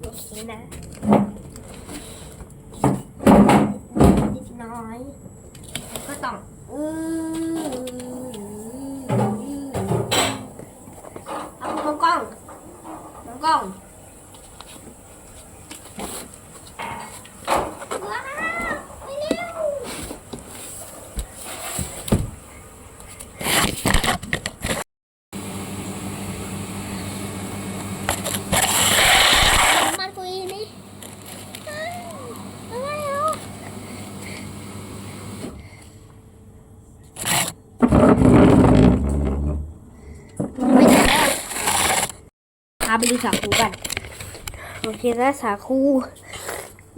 โอเคนะนิดน้อยแล้วก็ต้องอือเอาน้องกล้องน้องกล้องว้าวไปเร็ว มาคุยนี่อ้าวอะไรเหรอไม่ได้แล้วพา ไปดูสาคูกัน โอเคนะสาคู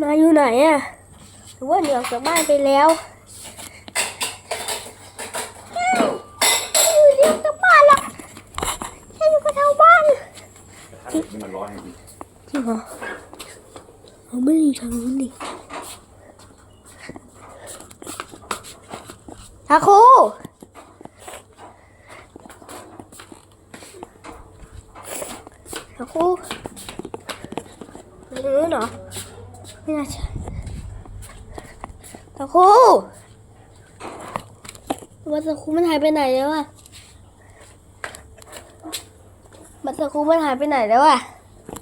มาอยู่ไหนอะหรือว่าหนีออกจากบ้านไปแล้วอ้าวไม่อยู่เดียวจากบ้านหรอกแค่อยู่กับแถวบ้านนี่มันร้อนจริงจริงเหรอเราไม่ได้อยู่ทางนู้นนี่ทาคู ทาคูไปทางนู้นเหรอไม่น่าใช่ทาคูวัตคูมันหายไปไหนแล้วอะวัตคูมันหายไปไหนแล้วอะ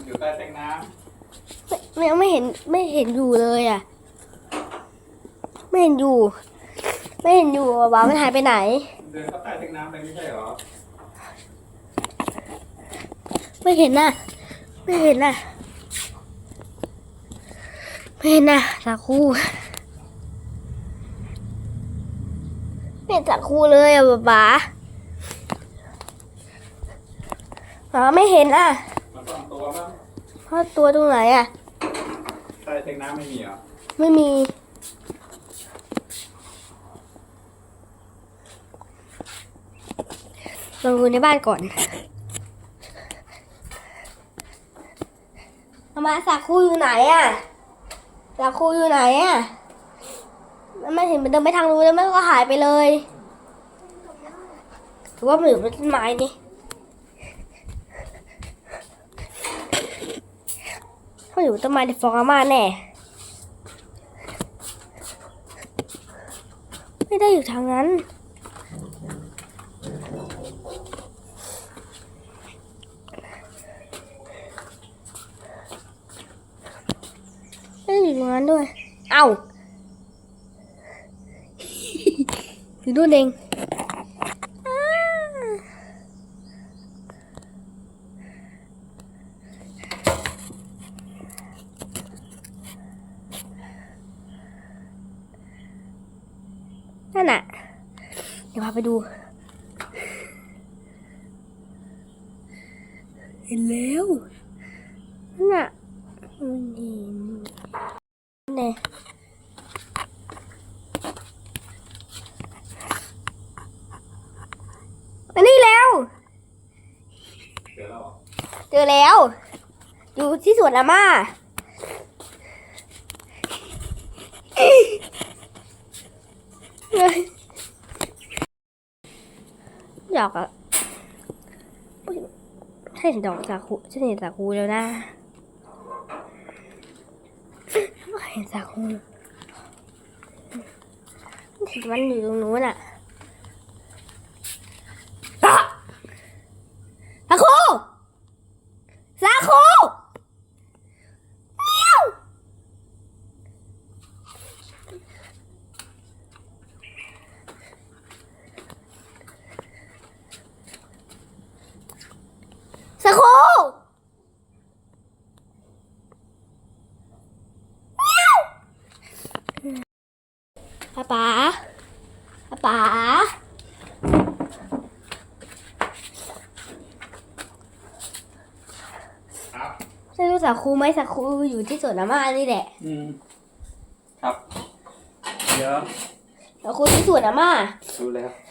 อยู่ใต้แท่งน้ไม่ไม่ไม่เห็นไม่เห็นอยู่เลยอะไม่เห็นอยู่ ไม่เห็นอยู่อะบ้ามันหายไปไหนำเดินเข้าใต้แท่งน้ำไปไม่ใช่เหรอ ไม่เห็นน่ะไม่เห็นน่ะไม่เห็นน่ะสาคูไม่เห็นสาคูเลยอะบ้าบ้าไม่เห็นอะมันต้องตัวมั้งเพราะตัวตรงไหนอะใต้แท่งน้ำไม่มีเหรอไม่มีลองดูในบ้านก่อน มามาสาคูอยู่ไหนอะสาคูอยู่ไหนอะแล้วมันเห็นมันเดินไปทางนู้นแล้วมันก็หายไปเลยถือว่ามันอยู่บนต้นไม้นี่ถ้าอยู่บนต้นไม้ในฟองอาม่าแน่ไม่ได้อยู่ทางนั้น ไม่ได้อยู่ตรงนั้นด้วย เอ้าอยู่นู่นเองอ้านั่นน่ะ เดี๋ยวพาไปดู เห็นแล้ว นั่นน่ะมันเห็น แน่มานี่แล้ว เจอแล้ว อยู่ที่สวนอาม่าเฮ้ยดอกอะใช่ดอกสาคูใช่เห็นสาคูแล้วนะ เห็นสาคูเห็นมันอยู่ตรงนู้นอะสาคู สาคูเมียวสาคูเมียว ป๊าป๋าป๊าป๋าครับใช่รู้สาคูไหมสาคูอยู่ที่สวนอาม่านี่แหละอืมครับ เดี๋ยวสาคูที่สวนอาม่าดูแล้วใ